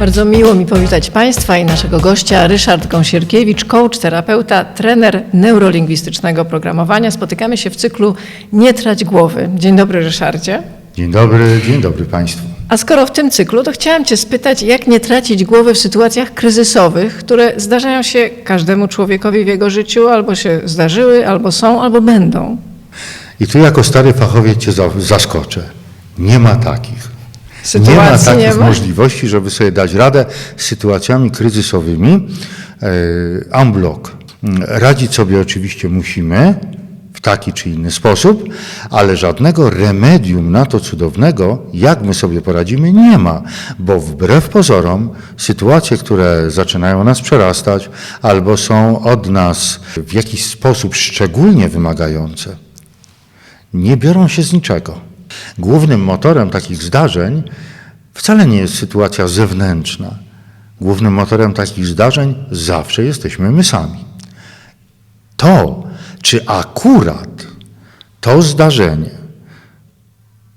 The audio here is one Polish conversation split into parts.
Bardzo miło mi powitać Państwa i naszego gościa, Ryszard Gąsierkiewicz, coach, terapeuta, trener neurolingwistycznego programowania. Spotykamy się w cyklu Nie trać głowy. Dzień dobry, Ryszardzie. Dzień dobry, dzień dobry Państwu. A skoro w tym cyklu, to chciałam Cię spytać, jak nie tracić głowy w sytuacjach kryzysowych, które zdarzają się każdemu człowiekowi w jego życiu, albo się zdarzyły, albo są, albo będą. I tu jako stary fachowiec Cię za- zaskoczę. Nie ma takich. Nie ma Sytuacji takich nie ma? możliwości, żeby sobie dać radę z sytuacjami kryzysowymi. E, unblock. Mm, Radzić sobie oczywiście musimy w taki czy inny sposób, ale żadnego remedium na to cudownego, jak my sobie poradzimy, nie ma, bo wbrew pozorom sytuacje, które zaczynają nas przerastać albo są od nas w jakiś sposób szczególnie wymagające, nie biorą się z niczego. Głównym motorem takich zdarzeń wcale nie jest sytuacja zewnętrzna. Głównym motorem takich zdarzeń zawsze jesteśmy my sami. To, czy akurat to zdarzenie,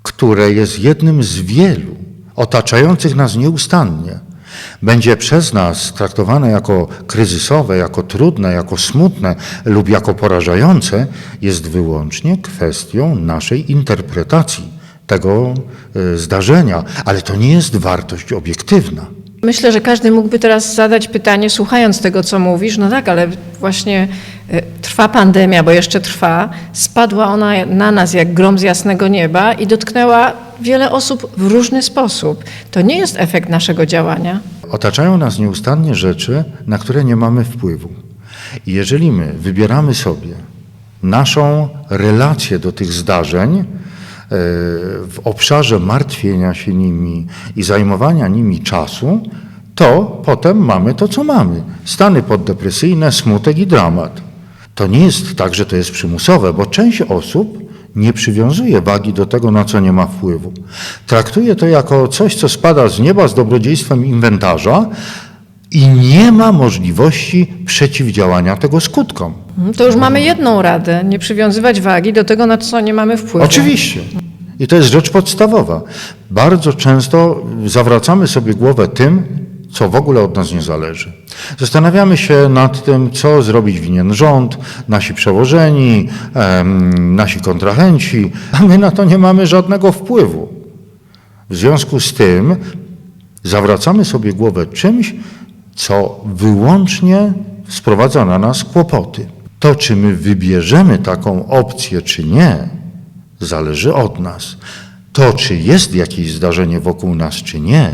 które jest jednym z wielu otaczających nas nieustannie, będzie przez nas traktowane jako kryzysowe, jako trudne, jako smutne lub jako porażające, jest wyłącznie kwestią naszej interpretacji tego e, zdarzenia, ale to nie jest wartość obiektywna. Myślę, że każdy mógłby teraz zadać pytanie, słuchając tego, co mówisz. No tak, ale właśnie trwa pandemia, bo jeszcze trwa. Spadła ona na nas jak grom z jasnego nieba i dotknęła wiele osób w różny sposób. To nie jest efekt naszego działania. Otaczają nas nieustannie rzeczy, na które nie mamy wpływu. I jeżeli my wybieramy sobie naszą relację do tych zdarzeń e, w obszarze martwienia się nimi i zajmowania nimi czasu, to potem mamy to, co mamy. Stany poddepresyjne, smutek i dramat. To nie jest tak, że to jest przymusowe, bo część osób nie przywiązuje wagi do tego, na co nie ma wpływu. Traktuje to jako coś, co spada z nieba z dobrodziejstwem inwentarza i nie ma możliwości przeciwdziałania tego skutkom. Mm, To już mamy jedną radę, nie przywiązywać wagi do tego, na co nie mamy wpływu. Oczywiście. I to jest rzecz podstawowa. Bardzo często zawracamy sobie głowę tym, co w ogóle od nas nie zależy. Zastanawiamy się nad tym, co zrobić winien rząd, nasi przełożeni, nasi kontrahenci, a my na to nie mamy żadnego wpływu. W związku z tym zawracamy sobie głowę czymś, co wyłącznie sprowadza na nas kłopoty. To, czy my wybierzemy taką opcję, czy nie, zależy od nas. To, czy jest jakieś zdarzenie wokół nas, czy nie,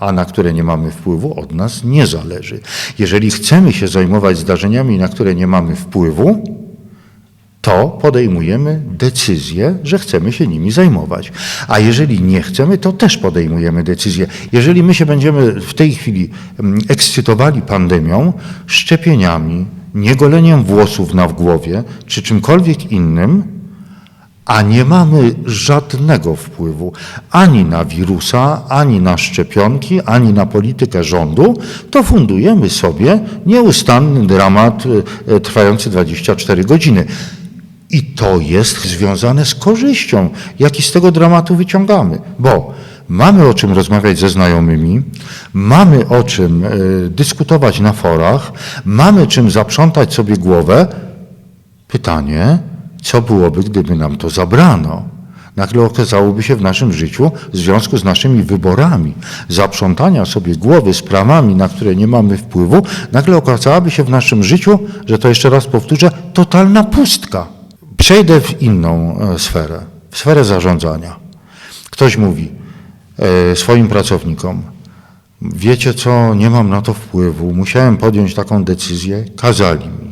a na które nie mamy wpływu, od nas nie zależy. Jeżeli chcemy się zajmować zdarzeniami, na które nie mamy wpływu, to podejmujemy decyzję, że chcemy się nimi zajmować. A jeżeli nie chcemy, to też podejmujemy decyzję. Jeżeli my się będziemy w tej chwili mm, ekscytowali pandemią, szczepieniami, niegoleniem włosów na głowie, czy czymkolwiek innym, a nie mamy żadnego wpływu ani na wirusa, ani na szczepionki, ani na politykę rządu, to fundujemy sobie nieustanny dramat y, y, trwający 24 godziny. I to jest związane z korzyścią, jaki z tego dramatu wyciągamy, bo mamy o czym rozmawiać ze znajomymi, mamy o czym y, dyskutować na forach, mamy czym zaprzątać sobie głowę. Pytanie, co byłoby, gdyby nam to zabrano? Nagle okazałoby się w naszym życiu, w związku z naszymi wyborami, zaprzątania sobie głowy sprawami, na które nie mamy wpływu, nagle okazałaby się w naszym życiu, że to jeszcze raz powtórzę, totalna pustka. Przejdę w inną e, sferę, w sferę zarządzania. Ktoś mówi e, swoim pracownikom, wiecie co, nie mam na to wpływu, musiałem podjąć taką decyzję, kazali mi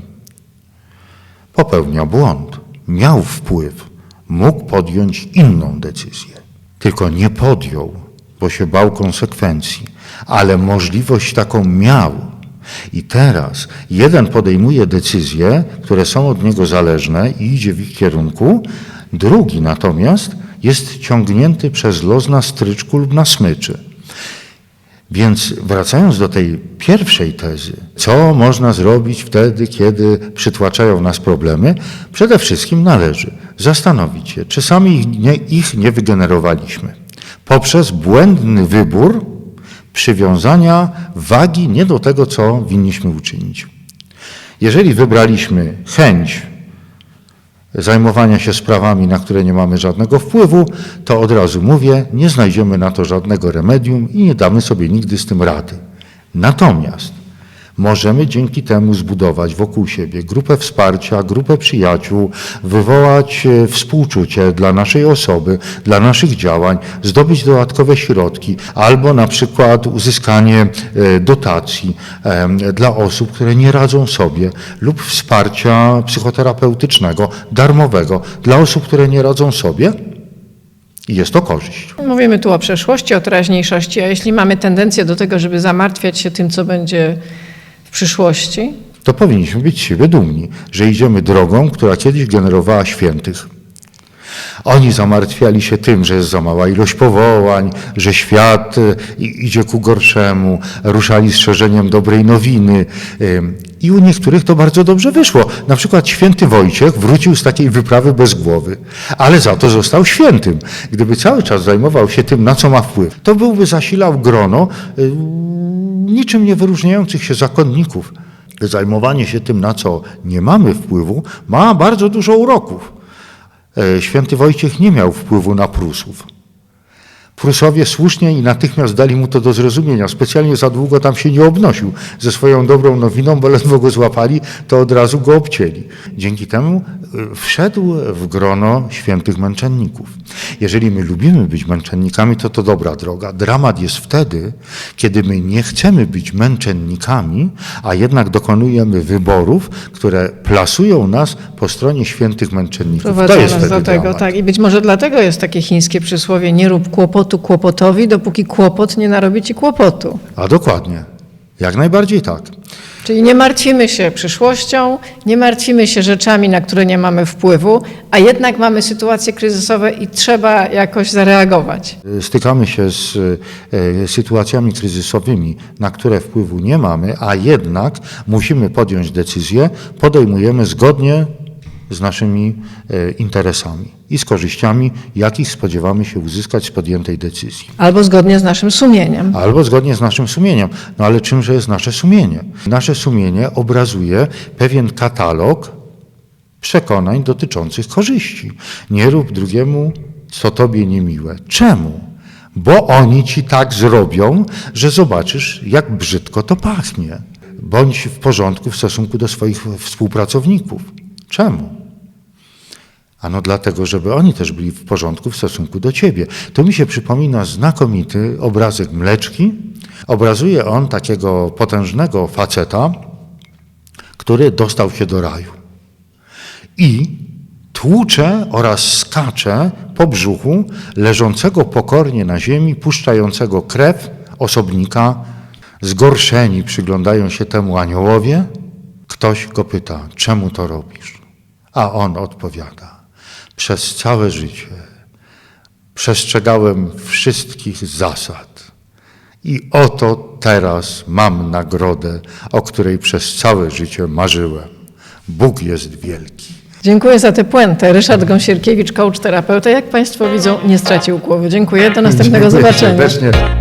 popełnia błąd. Miał wpływ, mógł podjąć inną decyzję. Tylko nie podjął, bo się bał konsekwencji, ale możliwość taką miał. I teraz jeden podejmuje decyzje, które są od niego zależne i idzie w ich kierunku, drugi natomiast jest ciągnięty przez los na stryczku lub na smyczy. Więc wracając do tej pierwszej tezy, co można zrobić wtedy, kiedy przytłaczają nas problemy? Przede wszystkim należy zastanowić się, czy sami ich nie, ich nie wygenerowaliśmy. Poprzez błędny wybór przywiązania wagi nie do tego, co winniśmy uczynić. Jeżeli wybraliśmy chęć zajmowania się sprawami, na które nie mamy żadnego wpływu, to od razu mówię, nie znajdziemy na to żadnego remedium i nie damy sobie nigdy z tym rady. Natomiast możemy dzięki temu zbudować wokół siebie grupę wsparcia, grupę przyjaciół, wywołać e, współczucie dla naszej osoby, dla naszych działań, zdobyć dodatkowe środki albo na przykład uzyskanie e, dotacji dla osób, które nie radzą sobie lub wsparcia psychoterapeutycznego, darmowego dla osób, które nie radzą sobie. I jest to korzyść. Mówimy tu o przeszłości, o teraźniejszości, a jeśli mamy tendencję do tego, żeby zamartwiać się tym, co będzie przyszłości, to powinniśmy być siebie dumni, że idziemy drogą, która kiedyś generowała świętych. Oni zamartwiali się tym, że jest za mała ilość powołań, że świat y, idzie ku gorszemu, ruszali z szerzeniem dobrej nowiny. Ym, I u niektórych to bardzo dobrze wyszło. Na przykład święty Wojciech wrócił z takiej wyprawy bez głowy, ale za to został świętym. Gdyby cały czas zajmował się tym, na co ma wpływ, to byłby zasilał grono y, niczym nie wyróżniających się zakonników. Zajmowanie się tym, na co nie mamy wpływu, ma bardzo dużo uroków. E, Święty Wojciech nie miał wpływu na Prusów. Prusowie słusznie i natychmiast dali mu to do zrozumienia. Specjalnie za długo tam się nie obnosił ze swoją dobrą nowiną, bo ledwo go złapali, to od razu go obcięli. Dzięki temu e, wszedł w grono świętych męczenników. Jeżeli my lubimy być męczennikami, to to dobra droga. Dramat jest wtedy, kiedy my nie chcemy być męczennikami, a jednak dokonujemy wyborów, które plasują nas po stronie świętych męczenników. prowadzą to jest nas wtedy do tego. dramat. Tak. I być może dlatego jest takie chińskie przysłowie, nie rób kłopotu kłopotowi, dopóki kłopot nie narobi ci kłopotu. A dokładnie. Jak najbardziej tak. Czyli nie martwimy się przyszłością, nie martwimy się rzeczami, na które nie mamy wpływu, a jednak mamy sytuacje kryzysowe i trzeba jakoś zareagować. Stykamy się z e, sytuacjami kryzysowymi, na które wpływu nie mamy, a jednak musimy podjąć decyzję, podejmujemy zgodnie z naszymi e, interesami i z korzyściami, jakich spodziewamy się uzyskać z podjętej decyzji. Albo zgodnie z naszym sumieniem. Albo zgodnie z naszym sumieniem. No ale czymże jest nasze sumienie? Nasze sumienie obrazuje pewien katalog przekonań dotyczących korzyści. Nie rób drugiemu, co tobie niemiłe. Czemu? Bo oni ci tak zrobią, że zobaczysz, jak brzydko to pachnie. Bądź w porządku w stosunku do swoich współpracowników. Czemu? Ano dlatego, żeby oni też byli w porządku w stosunku do ciebie. To mi się przypomina znakomity obrazek Mleczki. Obrazuje on takiego potężnego faceta, który dostał się do raju. I tłucze oraz skacze po brzuchu leżącego pokornie na ziemi, puszczającego krew osobnika. Zgorszeni przyglądają się temu aniołowie. Ktoś go pyta, czemu to robisz? A on odpowiada, przez całe życie przestrzegałem wszystkich zasad. I oto teraz mam nagrodę, o której przez całe życie marzyłem. Bóg jest wielki. Dziękuję za tę puentę. Ryszard Gąsierkiewicz, coach terapeuta. Jak Państwo widzą, nie stracił głowy. Dziękuję. Do następnego Dziękuję zobaczenia. serdecznie.